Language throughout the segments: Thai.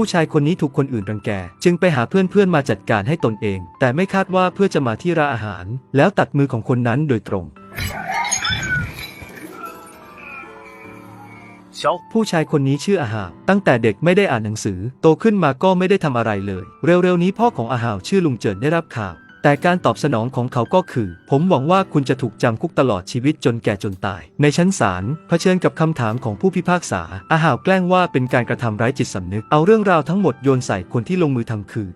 ผู้ชายคนนี้ถูกคนอื่นรังแก จึงไปหาเพื่อนๆมาจัดการให้ตนเอง แต่ไม่คาดว่าเพื่อจะมาที่ร้านอาหาร แล้วตัดมือของคนนั้นโดยตรง小ผู้ชายคนนี้ชื่ออาหาวตั้งแต่เด็กไม่ได้อ่านหนังสือ โตขึ้นมาก็ไม่ได้ทำอะไรเลย เร็วๆนี้พ่อของอาหาวชื่อลุงเจิดได้รับข่าว แต่การตอบสนองของเขาก็คือ ผมหวังว่าคุณจะถูกจำคุกตลอดชีวิตจนแก่จนตาย ในชั้นศาลเผชิญกับคำถามของผู้พิพากษาอาหาวแกล้งว่าเป็นการกระทำร้ายจิตสำนึก เอาเรื่องราวทั้งหมดโยนใส่คนที่ลงมือทำคือ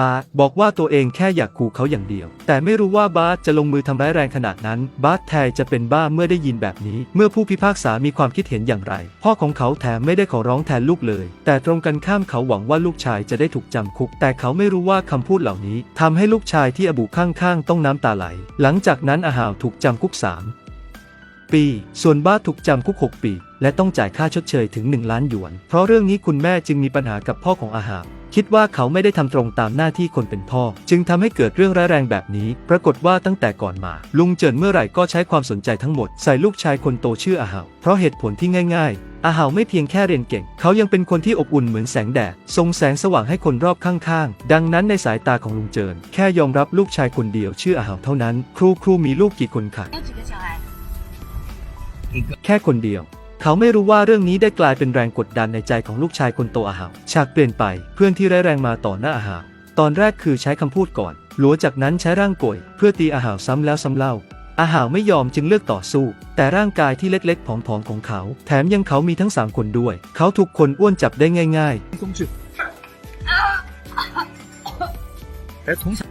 บาสบอกว่าตัวเองแค่อยากขู่เขาอย่างเดียว แต่ไม่รู้ว่าบาสจะลงมือทำร้ายแรงขนาดนั้น บาสแทจะเป็นบ้าเมื่อได้ยินแบบนี้ เมื่อผู้พิพากษามีความคิดเห็นอย่างไร พ่อของเขาแถมไม่ได้ขอร้องแทนลูกเลย แต่ตรงกันข้ามเขาหวังว่าลูกชายจะได้ถูกจำคุก แต่เขาไม่รู้ว่าคำพูดเหล่านี้ทำให้ลูกชายที่อบุข้างๆ ต้องน้ำตาไหล หลังจากนั้นอาหาวถูกจำคุกสามปี ส่วนบ้าถูกจำคุก 6 ปี และต้องจ่ายค่าชดเชยถึง 1 ล้านหยวน เพราะเรื่องนี้คุณแม่จึงมีปัญหากับพ่อของอาหาม คิดว่าเขาไม่ได้ทำตรงตามหน้าที่คนเป็นพ่อ จึงทำให้เกิดเรื่องร้ายแรงแบบนี้ ปรากฏว่าตั้งแต่ก่อนมา ลุงเจินเมื่อไหร่ก็ใช้ความสนใจทั้งหมด ใส่ลูกชายคนโตชื่ออาหาว เพราะเหตุผลที่ง่าย ๆ อาหาวไม่เพียงแค่เรียนเก่ง เขายังเป็นคนที่อบอุ่นเหมือนแสงแดดส่งแสงสว่างให้คนรอบข้างๆ ดังนั้นในสายตาของลุงเจิน แค่ยอมรับลูกชายคนเดียวชื่ออาหาวเท่านั้น ครูครูมีลูกกี่คนคะแค่คนเดียว เขาไม่รู้ว่าเรื่องนี้ได้กลายเป็นแรงกดดันในใจของลูกชายคนโตอาหาวฉากเปลี่ยนไปเพื่อนที่ไร้แรงมาต่อหน้าอาหาวตอนแรกคือใช้คำพูดก่อน หลัวจากนั้นใช้ร่างกวยเพื่อตีอาหาวซ้ำแล้วซ้ำเล่า อาหาวไม่ยอมจึงเลือกต่อสู้ แต่ร่างกายที่เล็กๆผอมๆของเขา แถมยังเขามีทั้งสามคนด้วย เขาถูกคนอ้วนจับได้ง่ายๆ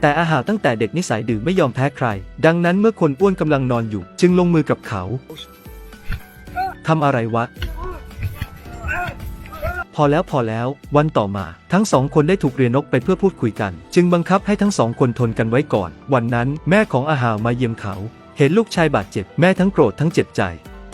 แต่อาหาวตั้งแต่เด็กนิสัยดื้อไม่ยอมแพ้ใคร ดังนั้นเมื่อคนอ้วนกำลังนอนอยู่ จึงลงมือกับเขา ทำอะไรวะ พอแล้วพอแล้ว วันต่อมา ทั้งสองคนได้ถูกเรียนนกไปเพื่อพูดคุยกัน จึงบังคับให้ทั้งสองคนทนกันไว้ก่อน วันนั้นแม่ของอาหาวมาเยี่ยมเขา เห็นลูกชายบาดเจ็บ แม่ทั้งโกรธทั้งเจ็บใจ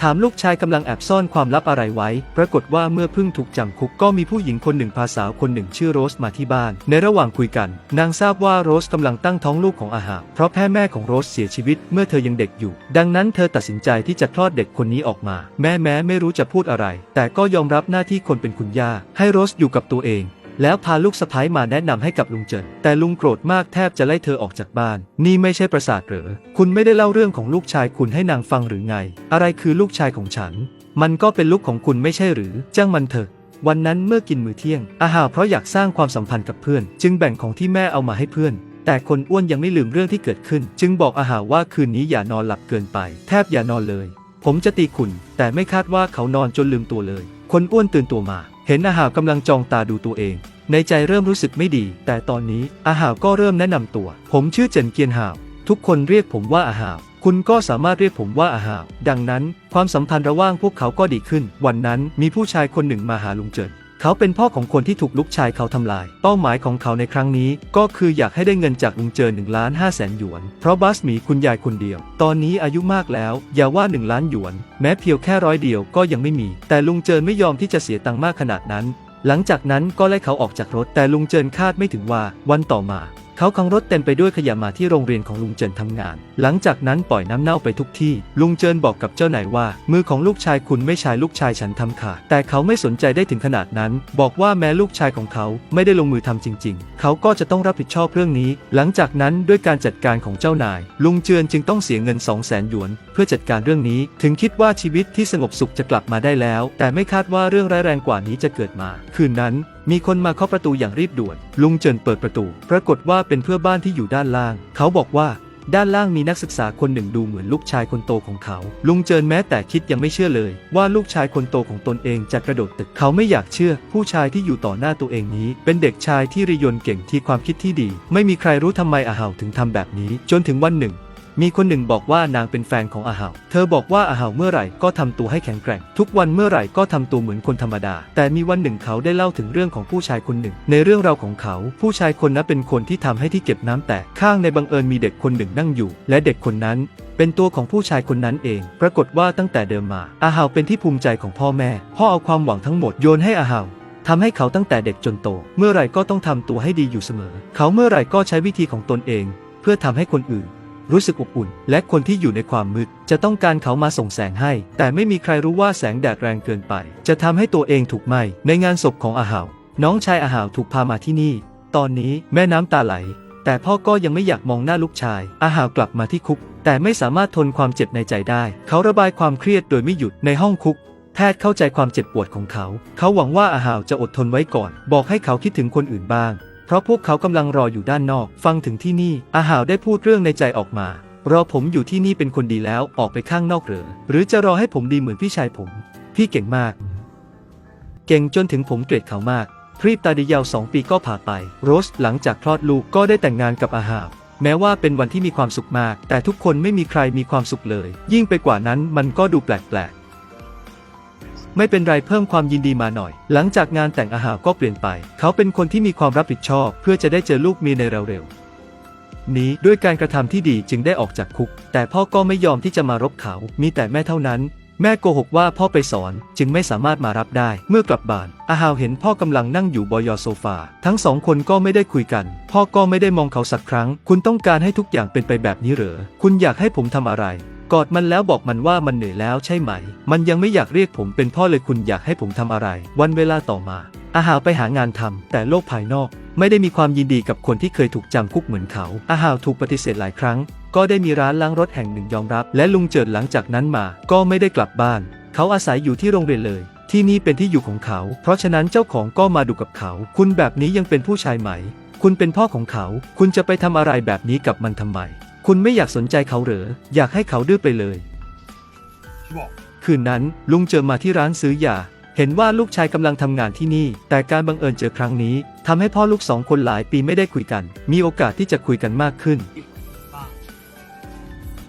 ถามลูกชายกำลังแอบซ่อนความลับอะไรไว้ ปรากฏว่าเมื่อเพิ่งถูกจำคุกก็มีผู้หญิงคนหนึ่งพาสาวคนหนึ่งชื่อโรสมาที่บ้าน ในระหว่างคุยกัน นางทราบว่าโรสกำลังตั้งท้องลูกของอาหาเพราะแพ่แม่ของโรสเสียชีวิตเมื่อเธอยังเด็กอยู่ ดังนั้นเธอตัดสินใจที่จะคลอดเด็กคนนี้ออกมา แม่แม้ไม่รู้จะพูดอะไร แต่ก็ยอมรับหน้าที่คนเป็นคุณย่า ให้โรสอยู่กับตัวเอง แล้วพาลูกสะพ้ายมาแนะนำให้กับลุงเจินแต่ลุงโกรธมากแทบจะไล่เธอออกจากบ้าน นี่ไม่ใช่ประสาทเหรอ คุณไม่ได้เล่าเรื่องของลูกชายคุณให้นางฟังหรือไง อะไรคือลูกชายของฉัน มันก็เป็นลูกของคุณไม่ใช่หรือ จ้างมันเถอะวันนั้นเมื่อกินมื้อเที่ยง อาหาเพราะอยากสร้างความสัมพันธ์กับเพื่อน จึงแบ่งของที่แม่เอามาให้เพื่อน แต่คนอ้วนยังไม่ลืมเรื่องที่เกิดขึ้น จึงบอกอาหาว่าคืนนี้อย่านอนหลับเกินไป แทบอย่านอนเลย ผมจะตีคุณ แต่ไม่คาดว่าเขานอนจนลืมตัวเลย คนอ้วนตื่นตัวมา เห็นอาหาวกำลังจองตาดูตัวเอง ในใจเริ่มรู้สึกไม่ดี แต่ตอนนี้อาหาวก็เริ่มแนะนำตัว ผมชื่อเจินเกียนหาว ทุกคนเรียกผมว่าอาหาว คุณก็สามารถเรียกผมว่าอาหาว ดังนั้น ความสัมพันธ์ระหว่างพวกเขาก็ดีขึ้น วันนั้นมีผู้ชายคนหนึ่งมาหาลุงเจิน เขาเป็นพ่อของคนที่ถูกลูกชายเขาทำลาย เป้าหมายของเขาในครั้งนี้ ก็คืออยากให้ได้เงินจากลุงเจิน1ล้าน5แสนหยวน เพราะบัสหมีคุณยายคนเดียว ตอนนี้อายุมากแล้ว อย่าว่า 1 ล้านหยวน แม้เพียวแค่ร้อยเดียวก็ยังไม่มี แต่ลุงเจินไม่ยอมที่จะเสียตังค์มากขนาดนั้น หลังจากนั้นก็ไล่เขาออกจากรถ แต่ลุงเจินคาดไม่ถึงว่า วันต่อมาเขาขังรถเต็มไปด้วยขยะมาที่โรงเรียนของลุงเจินทำงาน หลังจากนั้นปล่อยน้ำเน่าไปทุกที่ ลุงเจินบอกกับเจ้านายว่า มือของลูกชายคุณไม่ใช่ลูกชายฉันทำค่ะ แต่เขาไม่สนใจได้ถึงขนาดนั้น บอกว่าแม้ลูกชายของเขาไม่ได้ลงมือทำจริง ๆ เขาก็จะต้องรับผิดชอบเรื่องนี้ หลังจากนั้นด้วยการจัดการของเจ้านาย ลุงเจินจึงต้องเสียเงิน 2 0 0แสนหยวน เพื่อจัดการเรื่องนี้ ถึงคิดว่าชีวิตที่สงบสุขจะกลับมาได้แล้ว แต่ไม่คาดว่าเรื่องร้ายแรงกว่านี้จะเกิดมา คืนนั้น มีคนมาเคาะประตูอย่างรีบด่วน ลุงเจินเปิดประตู ปรากฏว่าเป็นเพื่อบ้านที่อยู่ด้านล่าง เขาบอกว่า ด้านล่างมีนักศึกษาคนหนึ่งดูเหมือนลูกชายคนโตของเขา ลุงเจินแม้แต่คิดยังไม่เชื่อเลย ว่าลูกชายคนโตของตนเองจะกระโดดตึก เขาไม่อยากเชื่อ ผู้ชายที่อยู่ต่อหน้าตัวเองนี้ เป็นเด็กชายที่ริยนเก่งที่ความคิดที่ดี ไม่มีใครรู้ทำไมอาหาถึงทำแบบนี้ จนถึงวันหนึ่ง มีคนหนึ่งบอกว่านางเป็นแฟนของอาหาว เธอบอกว่าอาหาวเมื่อไหร่ก็ทำตัวให้แข็งแกร่ง ทุกวันเมื่อไหร่ก็ทำตัวเหมือนคนธรรมดา แต่มีวันหนึ่งเขาได้เล่าถึงเรื่องของผู้ชายคนหนึ่ง ในเรื่องราวของเขา ผู้ชายคนนั้นเป็นคนที่ทำให้ที่เก็บน้ำแตก ข้างในบังเอิญมีเด็กคนหนึ่งนั่งอยู่ และเด็กคนนั้นเป็นตัวของผู้ชายคนนั้นเอง ปรากฏว่าตั้งแต่เดิมมา อาหาวเป็นที่ภูมิใจของพ่อแม่ พ่อเอาความหวังทั้งหมดโยนให้อาหาวทำให้เขาตั้งแต่เด็กจนโต เมื่อไหร่ก็ต้องทำตัวให้ดีอยู่เสมอ เขาเมื่อไหร่ก็ใช้วิธีของตนเอง เพื่อทำให้คนอื่น รู้สึกอบอุ่น และคนที่อยู่ในความมืด จะต้องการเขามาส่งแสงให้ แต่ไม่มีใครรู้ว่าแสงแดดแรงเกินไป จะทำให้ตัวเองถูกไหม้ในงานศพของอาหาว น้องชายอาหาวถูกพามาที่นี่ ตอนนี้แม่น้ำตาไหล แต่พ่อก็ยังไม่อยากมองหน้าลูกชาย อาหาวกลับมาที่คุก แต่ไม่สามารถทนความเจ็บในใจได้ เขาระบายความเครียดโดยไม่หยุดในห้องคุกแพทย์เข้าใจความเจ็บปวดของเขา เขาหวังว่าอาหาวจะอดทนไว้ก่อน บอกให้เขาคิดถึงคนอื่นบ้าง เพราะพวกเขากำลังรออยู่ด้านนอก ฟังถึงที่นี่อาหาวได้พูดเรื่องในใจออกมา รอผมอยู่ที่นี่เป็นคนดีแล้วออกไปข้างนอกเหรอหรือจะรอให้ผมดีเหมือนพี่ชายผม พี่เก่งมาก เก่งจนถึงผมเกลียดเขามากพรีบตาดียาวสองปีก็ผ่านไป โรสหลังจากคลอดลูกก็ได้แต่งงานกับอาหาวแม้ว่าเป็นวันที่มีความสุขมาก แต่ทุกคนไม่มีใครมีความสุขเลย ยิ่งไปกว่านั้นมันก็ดูแปลกๆ ไม่เป็นไรเพิ่มความยินดีมาหน่อย หลังจากงานแต่งอาหาก็เปลี่ยนไป เขาเป็นคนที่มีความรับผิดชอบ เพื่อจะได้เจอลูกเมียในเร็วๆนี้ด้วยการกระทำที่ดีจึงได้ออกจากคุก แต่พ่อก็ไม่ยอมที่จะมารบเขา มีแต่แม่เท่านั้น แม่โกหกว่าพ่อไปสอนจึงไม่สามารถมารับได้ เมื่อกลับบ้าน อาฮาวเห็นพ่อกำลังนั่งอยู่บอยอโซฟา ทั้งสองคนก็ไม่ได้คุยกัน พ่อก็ไม่ได้มองเขาสักครั้ง คุณต้องการให้ทุกอย่างเป็นไปแบบนี้เหรอ คุณอยากให้ผมทำอะไร กอดมันแล้วบอกมันว่ามันเหนื่อยแล้วใช่ไหม มันยังไม่อยากเรียกผมเป็นพ่อเลยคุณอยากให้ผมทำอะไร วันเวลาต่อมา อาหาวไปหางานทำแต่โลกภายนอก ไม่ได้มีความยินดีกับคนที่เคยถูกจำคุกเหมือนเขา อาหาวถูกปฏิเสธหลายครั้ง ก็ได้มีร้านล้างรถแห่งหนึ่งยอมรับ และลุงเจิดหลังจากนั้นมา ก็ไม่ได้กลับบ้าน เขาอาศัยอยู่ที่โรงเรียนเลย ที่นี่เป็นที่อยู่ของเขา เพราะฉะนั้นเจ้าของก็มาดูกับเขา คุณแบบนี้ยังเป็นผู้ชายไหม คุณเป็นพ่อของเขา คุณจะไปทำอะไรแบบนี้กับมันทำไม คุณไม่อยากสนใจเขาเหรอ อยากให้เขาดื้อไปเลย คืนนั้นลุงเจอมาที่ร้านซื้อยา เห็นว่าลูกชายกำลังทำงานที่นี่ แต่การบังเอิญเจอครั้งนี้ทำให้พ่อลูกสองคนหลายปีไม่ได้คุยกัน มีโอกาสที่จะคุยกันมากขึ้น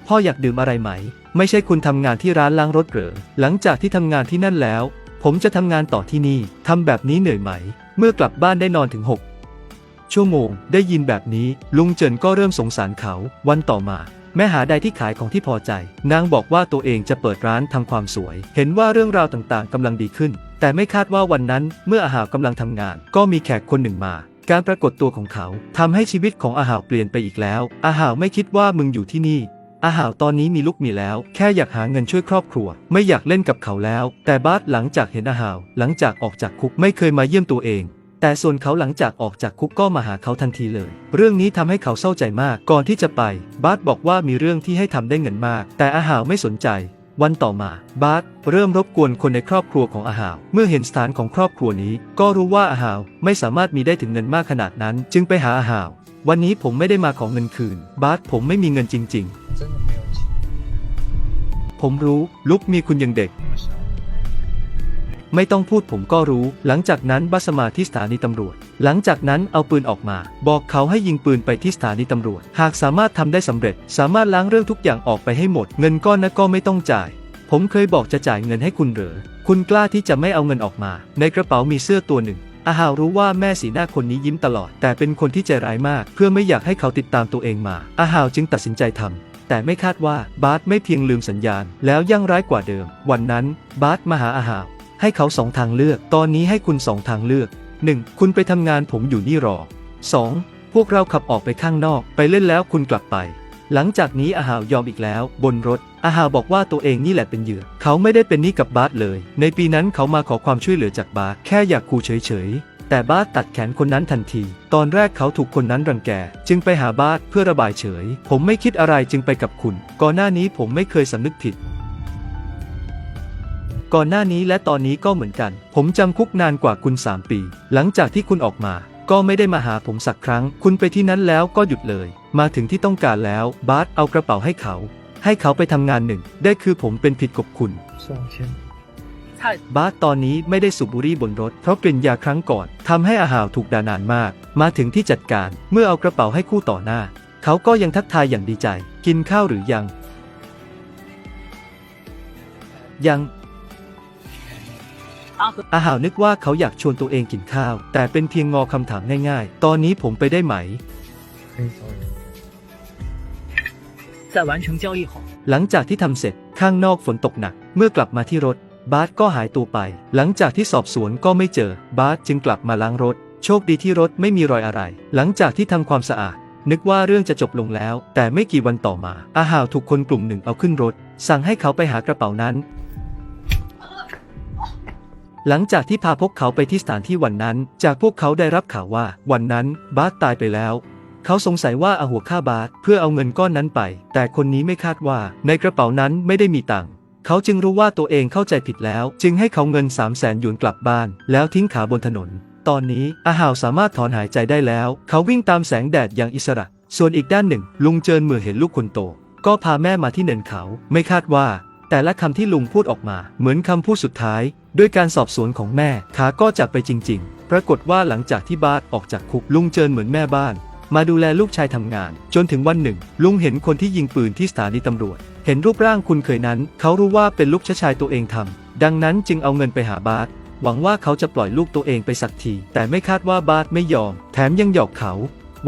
พ่ออยากดื่มอะไรไหม ไม่ใช่คุณทำงานที่ร้านล้างรถเหรอ หลังจากที่ทำงานที่นั่นแล้ว ผมจะทำงานต่อที่นี่ทำแบบนี้เหนื่อยไหม เมื่อกลับบ้านได้นอนถึง6 ชั่วโมง ได้ยินแบบนี้ ลุงเจินก็เริ่มสงสารเขา วันต่อมา แม่หาใดที่ขายของที่พอใจ นางบอกว่าตัวเองจะเปิดร้านทำความสวย เห็นว่าเรื่องราวต่างๆกำลังดีขึ้น แต่ไม่คาดว่าวันนั้นเมื่ออาหาวกำลังทำงาน ก็มีแขกคนหนึ่งมาการปรากฏตัวของเขาทำให้ชีวิตของอาหาวเปลี่ยนไปอีกแล้ว อาหาวไม่คิดว่ามึงอยู่ที่นี่ อาหาวตอนนี้มีลูกมีแล้ว แค่อยากหาเงินช่วยครอบครัว ไม่อยากเล่นกับเขาแล้ว แต่บาสหลังจากเห็นอาหาว หลังจากออกจากคุกไม่เคยมาเยี่ยมตัวเอง แต่ส่วนเขาหลังจากออกจากคุกก็มาหาเขาทันทีเลย เรื่องนี้ทำให้เขาเศร้าใจมาก ก่อนที่จะไป บาร์ตบอกว่ามีเรื่องที่ให้ทำได้เงินมาก แต่อาหาวไม่สนใจ วันต่อมา บาร์ตเริ่มรบกวนคนในครอบครัวของอาหาว เมื่อเห็นสถานของครอบครัวนี้ ก็รู้ว่าอาหาวไม่สามารถมีได้ถึงเงินมากขนาดนั้น จึงไปหาอาหาว วันนี้ผมไม่ได้มาของเงินคืน บาร์ตผมไม่มีเงินจริง ๆ ผมรู้ลุกมีคุณยังเด็ก ไม่ต้องพูดผมก็รู้ หลังจากนั้นบัสมาที่สถานีตำรวจ หลังจากนั้นเอาปืนออกมา บอกเขาให้ยิงปืนไปที่สถานีตำรวจ หากสามารถทำได้สำเร็จ สามารถล้างเรื่องทุกอย่างออกไปให้หมด เงินก้อนนั้นก็ไม่ต้องจ่าย ผมเคยบอกจะจ่ายเงินให้คุณเหรอ คุณกล้าที่จะไม่เอาเงินออกมา ในกระเป๋ามีเสื้อตัวหนึ่งอาหาวรู้ว่าแม่สีหน้าคนนี้ยิ้มตลอด แต่เป็นคนที่ใจร้ายมาก เพื่อไม่อยากให้เขาติดตามตัวเองมา อาหาวจึงตัดสินใจทำแต่ไม่คาดว่าบาสไม่เพียงลืมสัญญาณ แล้วยังร้ายกว่าเดิม วันนั้นบาสมาหาอาหาว ให้เขาสองทางเลือก ตอนนี้ให้คุณสองทางเลือก 1. คุณไปทำงานผมอยู่นี่รอ 2. พวกเราขับออกไปข้างนอก ไปเล่นแล้วคุณกลับไป หลังจากนี้อาหาวยอมอีกแล้ว บนรถ อาหาวบอกว่าตัวเองนี่แหละเป็นเหยื่อ เขาไม่ได้เป็นหนี้กับบาสเลย ในปีนั้นเขามาขอความช่วยเหลือจากบาสแค่อยากคูเฉยๆ แต่บาสตัดแขนคนนั้นทันที ตอนแรกเขาถูกคนนั้นรังแก จึงไปหาบาสเพื่อระบายเฉย ผมไม่คิดอะไรจึงไปกับคุณ ก่อนหน้านี้ผมไม่เคยสำนึกผิด ก่อนหน้านี้และตอนนี้ก็เหมือนกัน ผมจำคุกนานกว่าคุณ 3 ปี หลังจากที่คุณออกมา ก็ไม่ได้มาหาผมสักครั้ง คุณไปที่นั้นแล้วก็หยุดเลย มาถึงที่ต้องการแล้ว บาสเอากระเป๋าให้เขา ให้เขาไปทำงานหนึ่ง ได้คือผมเป็นผิดกับคุณ双千，บาสตอนนี้ไม่ได้สูบบุหรี่บนรถ เพราะกลิ่นยาครั้งก่อนทำให้อาหาวถูกด่านานมาก มาถึงที่จัดการเมื่อเอากระเป๋าให้คู่ต่อหน้า เขาก็ยังทักทายอย่างดีใจ กินข้าวหรือยัง ยัง อาหาวนึกว่าเขาอยากชวนตัวเองกินข้าว แต่เป็นเพียงงอคำถามง่ายๆ ตอนนี้ผมไปได้ไหม 可以走人。在完成交易后， หลังจากที่ทำเสร็จข้างนอกฝนตกหนัก เมื่อกลับมาที่รถ บาสก็หายตัวไป หลังจากที่สอบสวนก็ไม่เจอ บาสจึงกลับมาล้างรถ โชคดีที่รถไม่มีรอยอะไร หลังจากที่ทำความสะอาด นึกว่าเรื่องจะจบลงแล้ว แต่ไม่กี่วันต่อมา อาหาวถูกคนกลุ่มหนึ่งเอาขึ้นรถ สั่งให้เขาไปหากระเป๋านั้น หลังจากที่พาพวกเขาไปที่สถานที่วันนั้น จากพวกเขาได้รับข่าวว่า วันนั้นบาสตายไปแล้ว เขาสงสัยว่าอาหัวฆ่าบาสเพื่อเอาเงินก้อนนั้นไป แต่คนนี้ไม่คาดว่า ในกระเป๋านั้นไม่ได้มีตังค์เขาจึงรู้ว่าตัวเองเข้าใจผิดแล้ว จึงให้เขาเงิน 3 0 0แสนหยวนกลับบ้าน แล้วทิ้งขาบนถนน ตอนนี้อาหาวสามารถถอนหายใจได้แล้ว เขาวิ่งตามแสงแดดอย่างอิสระ ส่วนอีกด้านหนึ่ง ลุงเจินเมื่อเห็นลูกคนโต ก็พาแม่มาที่เนินเขา ไม่คาดว่า แต่ละคำที่ลุงพูดออกมา เหมือนคำพูดสุดท้าย ด้วยการสอบสวนของแม่ขาก็จากไปจริง ๆ ปรากฏว่าหลังจากที่บาสออกจากคุกลุงเจินเหมือนแม่บ้าน มาดูแลลูกชายทำงาน จนถึงวันหนึ่ง ลุงเห็นคนที่ยิงปืนที่สถานีตำรวจ เห็นรูปร่างคุณเคยนั้น เขารู้ว่าเป็นลูกชายตัวเองทำดังนั้นจึงเอาเงินไปหาบาสหวังว่าเขาจะปล่อยลูกตัวเองไปสักที แต่ไม่คาดว่าบาสไม่ยอม แถมยังหยอกเขา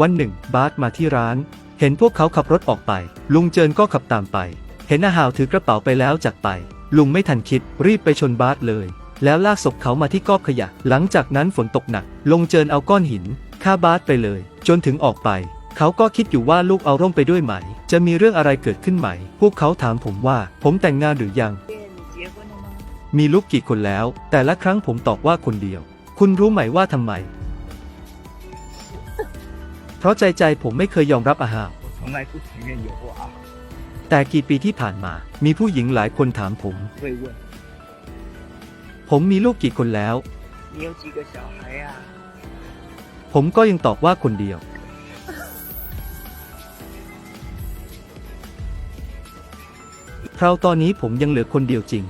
วันหนึ่ง บาสมาที่ร้าน เห็นพวกเขาขับรถออกไป ลุงเจินก็ขับตามไป เห็นอาหาวถือกระเป๋าไปแล้วจากไป ลุงไม่ทันคิดรีบไปชนบาสเลย แล้วลากศพเขามาที่กอบขยะ หลังจากนั้นฝนตกหนัก ลงเจินเอาก้อนหินฆ่าบาสไปเลย จนถึงออกไป เขาก็คิดอยู่ว่าลูกเอาร่มไปด้วยไหม จะมีเรื่องอะไรเกิดขึ้นไหม พวกเขาถามผมว่า ผมแต่งงานหรือยัง มีลูกกี่คนแล้ว แต่ละครั้งผมตอบว่าคนเดียว คุณรู้ไหมว่าทำไม เพราะใจใจผมไม่เคยยอมรับอาหาร แต่กี่ปีที่ผ่านมา มีผู้หญิงหลายคนถามผม 会问 ผมมีลูกกี่คนแล้ว 你有几个小孩呀、 ผมก็ยังตอบว่าคนเดียว เพราะตอนนี้ผมยังเหลือคนเดียวจริง